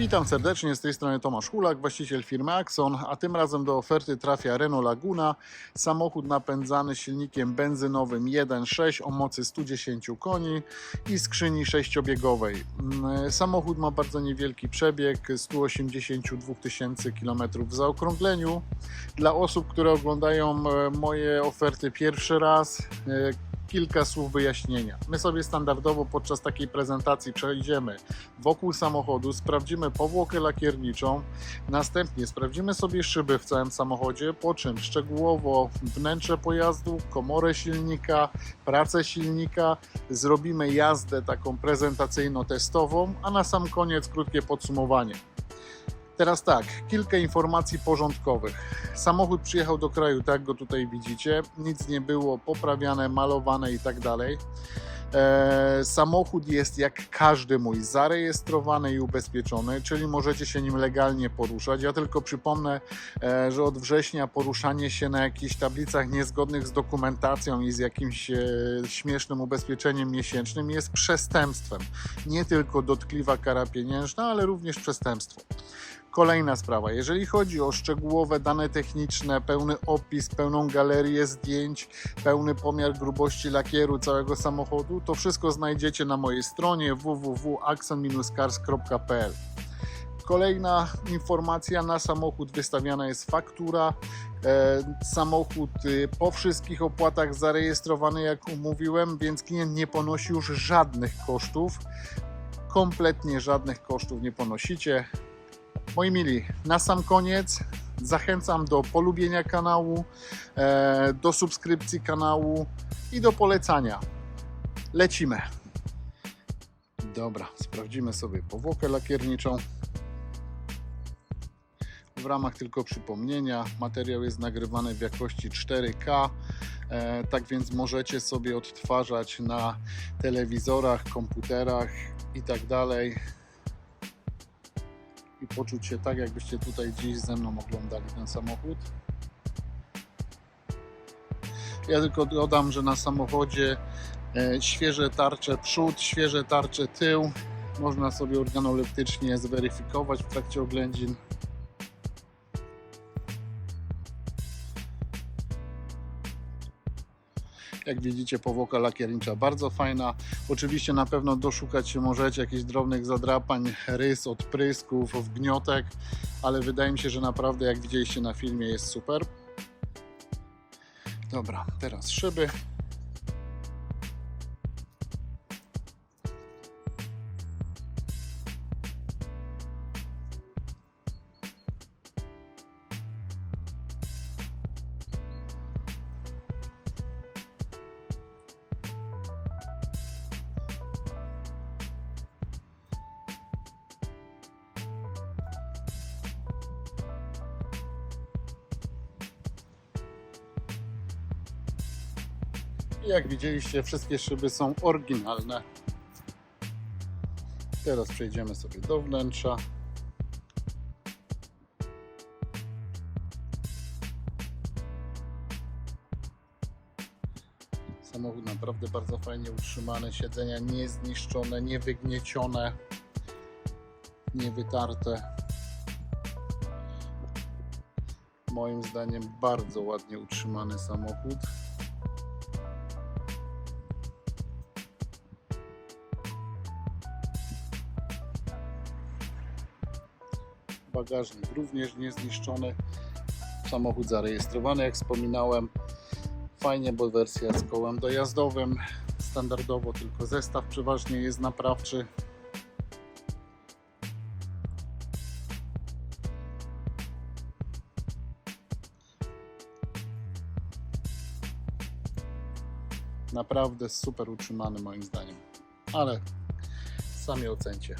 Witam serdecznie, z tej strony Tomasz Hulak, właściciel firmy Axon, a tym razem do oferty trafia Renault Laguna, samochód napędzany silnikiem benzynowym 1.6 o mocy 110 koni i skrzyni sześciobiegowej. Mm, Samochód ma bardzo niewielki przebieg, 182 tysięcy km w zaokrągleniu. Dla osób, które oglądają e, moje oferty pierwszy raz, e, kilka słów wyjaśnienia. My sobie standardowo podczas takiej prezentacji przejdziemy wokół samochodu, sprawdzimy powłokę lakierniczą, następnie sprawdzimy sobie szyby w całym samochodzie, po czym szczegółowo wnętrze pojazdu, komorę silnika, pracę silnika, zrobimy jazdę taką prezentacyjno-testową, a na sam koniec krótkie podsumowanie. Teraz tak, kilka informacji porządkowych. Samochód przyjechał do kraju, tak go tutaj widzicie. Nic nie było poprawiane, malowane i tak dalej. E, samochód jest jak każdy mój, zarejestrowany i ubezpieczony, czyli możecie się nim legalnie poruszać. Ja tylko przypomnę, e, że od września poruszanie się na jakichś tablicach niezgodnych z dokumentacją i z jakimś e, śmiesznym ubezpieczeniem miesięcznym jest przestępstwem. Nie tylko dotkliwa kara pieniężna, ale również przestępstwo. Kolejna sprawa, jeżeli chodzi o szczegółowe dane techniczne, pełny opis, pełną galerię zdjęć, pełny pomiar grubości lakieru całego samochodu, to wszystko znajdziecie na mojej stronie www.axon-cars.pl. Kolejna informacja na samochód wystawiana jest faktura. E, samochód y, po wszystkich opłatach zarejestrowany, jak umówiłem, więc klient nie ponosi już żadnych kosztów. Kompletnie żadnych kosztów nie ponosicie. Moi mili, na sam koniec zachęcam do polubienia kanału, e, do subskrypcji kanału i do polecania. Lecimy. Dobra, sprawdzimy sobie powłokę lakierniczą. W ramach tylko przypomnienia, materiał jest nagrywany w jakości 4K, e, tak więc możecie sobie odtwarzać na telewizorach, komputerach i tak i poczuć się tak, jakbyście tutaj dziś ze mną oglądali ten samochód. Ja tylko dodam, że na samochodzie e, świeże tarcze przód, świeże tarcze tył. Można sobie organoleptycznie zweryfikować w trakcie oględzin. Jak widzicie, powłoka lakiernicza bardzo fajna. Oczywiście na pewno doszukać się możecie jakichś drobnych zadrapań, rys, odprysków, wgniotek, ale wydaje mi się, że naprawdę jak widzieliście na filmie jest super. Dobra, teraz szyby. I Jak widzieliście, wszystkie szyby są oryginalne. Teraz przejdziemy sobie do wnętrza. Samochód naprawdę bardzo fajnie utrzymany, siedzenia niezniszczone, niewygniecione, niewytarte. Moim zdaniem bardzo ładnie utrzymany samochód. Bagażnik również niezniszczony. Samochód zarejestrowany, jak wspominałem. Fajnie, bo wersja z kołem dojazdowym. Standardowo tylko zestaw przeważnie jest naprawczy. Naprawdę super utrzymany moim zdaniem. Ale sami ocencie.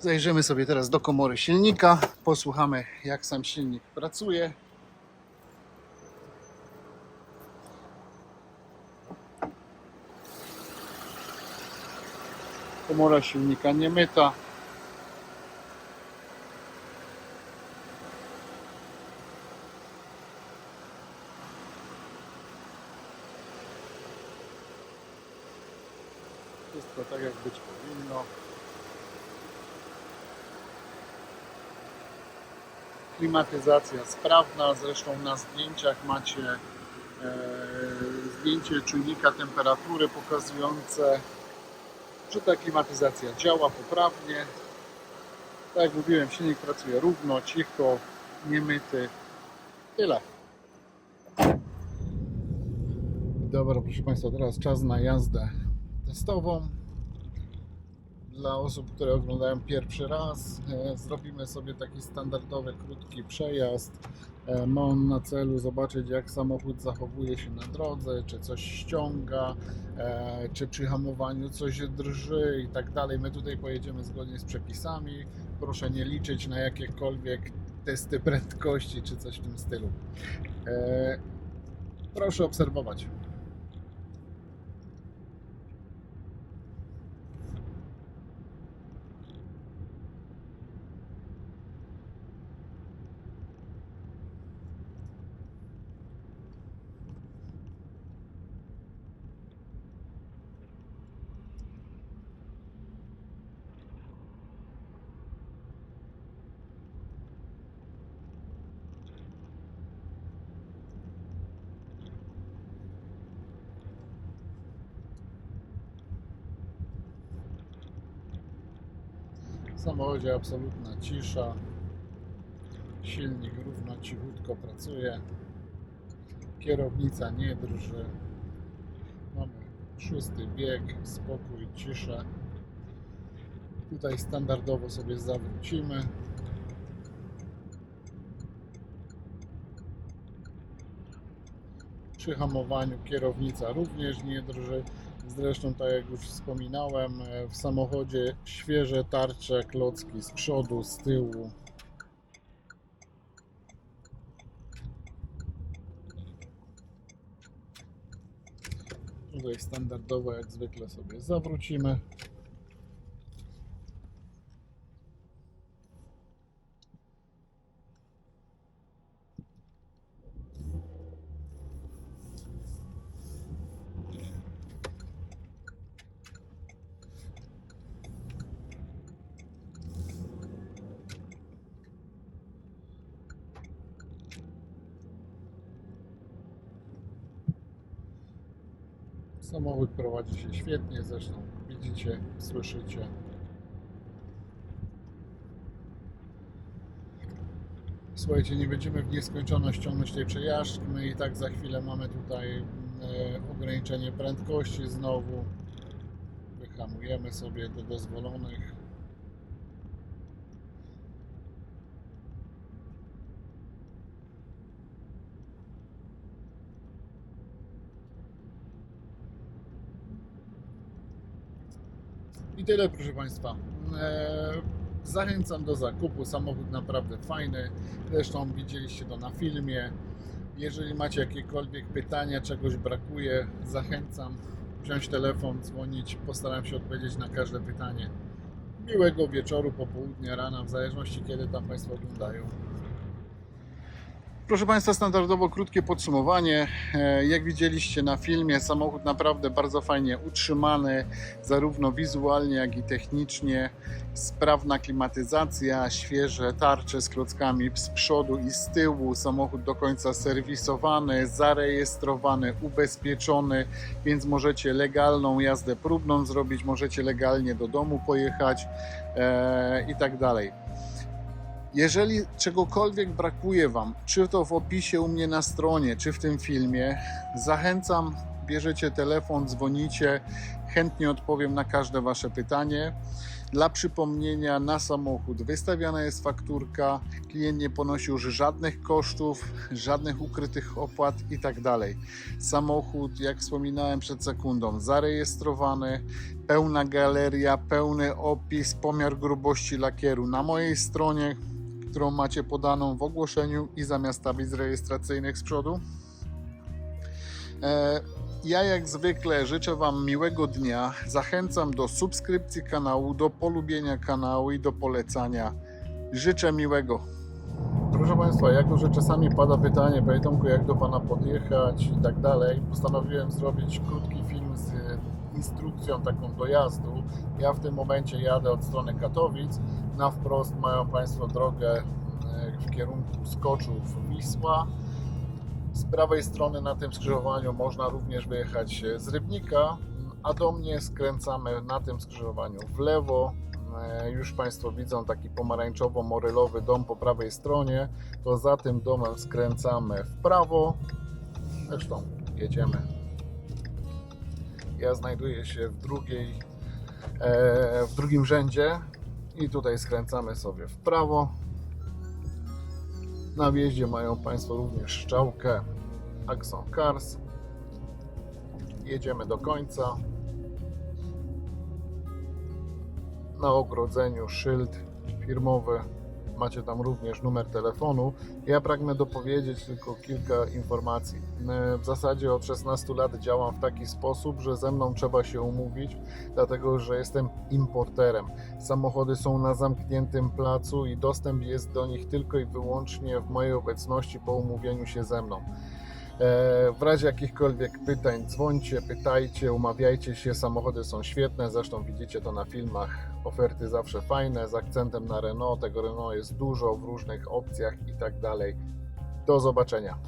Zajrzymy sobie teraz do komory silnika, posłuchamy jak sam silnik pracuje. Komora silnika nie myta. Wszystko tak jak być powinno. Klimatyzacja sprawna, zresztą na zdjęciach macie e, zdjęcie czujnika temperatury pokazujące, że ta klimatyzacja działa poprawnie. Tak jak mówiłem, silnik pracuje równo, cicho, niemyty. Tyle. Dobra, proszę Państwa, teraz czas na jazdę testową. Dla osób, które oglądają pierwszy raz, e, zrobimy sobie taki standardowy, krótki przejazd. E, Mam na celu zobaczyć, jak samochód zachowuje się na drodze, czy coś ściąga, e, czy przy hamowaniu coś drży i tak dalej. My tutaj pojedziemy zgodnie z przepisami. Proszę nie liczyć na jakiekolwiek testy prędkości, czy coś w tym stylu. Proszę obserwować. Samochodzie absolutna cisza. Silnik równo, cichutko pracuje. Kierownica nie drży. Mamy szósty bieg, spokój, cisza. Tutaj standardowo sobie zawrócimy. Przy hamowaniu kierownica również nie drży. Zresztą, tak jak już wspominałem, e, w samochodzie świeże tarcze, klocki z przodu, z tyłu. Tutaj standardowo, jak zwykle, sobie zawrócimy. Samochód prowadzi się świetnie, zresztą widzicie, słyszycie. Słuchajcie, nie będziemy w nieskończoność ciągnąć tej przejażdżki. My i tak za chwilę mamy tutaj e, ograniczenie prędkości znowu. Wyhamujemy sobie do dozwolonych. I tyle, proszę Państwa. E, Zachęcam do zakupu. Samochód naprawdę fajny. Zresztą widzieliście to na filmie. Jeżeli macie jakiekolwiek pytania, czegoś brakuje, zachęcam wziąć telefon, dzwonić. Postaram się odpowiedzieć na każde pytanie. Miłego wieczoru, popołudnia, rana, w zależności kiedy tam Państwo oglądają. Proszę Państwa, standardowo krótkie podsumowanie. E, Jak widzieliście na filmie, samochód naprawdę bardzo fajnie utrzymany, zarówno wizualnie, jak i technicznie. Sprawna klimatyzacja, świeże tarcze z klockami z przodu i z tyłu. Samochód do końca serwisowany, zarejestrowany, ubezpieczony, więc możecie legalną jazdę próbną zrobić, możecie legalnie do domu pojechać e, i tak dalej. Jeżeli czegokolwiek brakuje Wam, czy to w opisie u mnie na stronie, czy w tym filmie, zachęcam, bierzecie telefon, dzwonicie, chętnie odpowiem na każde Wasze pytanie. Dla przypomnienia, na samochód wystawiana jest fakturka, klient nie ponosi już żadnych kosztów, żadnych ukrytych opłat i tak. Samochód, jak wspominałem przed sekundą, zarejestrowany, pełna galeria, pełny opis, pomiar grubości lakieru na mojej stronie, którą macie podaną w ogłoszeniu i zamiast tablic rejestracyjnych z przodu. E, Ja jak zwykle życzę Wam miłego dnia. Zachęcam do subskrypcji kanału, do polubienia kanału i do polecania. Życzę miłego. Proszę Państwa, jako że czasami pada pytanie, Panie Tomku, jak do Pana podjechać i tak dalej, postanowiłem zrobić krótki instrukcją taką dojazdu. Ja w tym momencie jadę od strony Katowic. Na wprost mają Państwo drogę e, w kierunku Skoczów Wisła. Z prawej strony na tym skrzyżowaniu można również wyjechać z Rybnika, a do mnie skręcamy na tym skrzyżowaniu w lewo. E, Już Państwo widzą taki pomarańczowo-morelowy dom po prawej stronie. To za tym domem skręcamy w prawo. Zresztą jedziemy. Ja znajduję się w drugiej, e, w drugim rzędzie i tutaj skręcamy sobie w prawo. Na wjeździe mają Państwo również szczałkę Axon Cars. Jedziemy do końca. Na ogrodzeniu szyld firmowy. Macie tam również numer telefonu. Ja pragnę dopowiedzieć tylko kilka informacji. E, W zasadzie od 16 lat działam w taki sposób, że ze mną trzeba się umówić, dlatego że jestem importerem. Samochody są na zamkniętym placu i dostęp jest do nich tylko i wyłącznie w mojej obecności po umówieniu się ze mną. E, W razie jakichkolwiek pytań dzwońcie, pytajcie, umawiajcie się. Samochody są świetne, zresztą widzicie to na filmach. Oferty zawsze fajne, z akcentem na Renault. Tego Renault jest dużo w różnych opcjach i tak dalej. Do zobaczenia.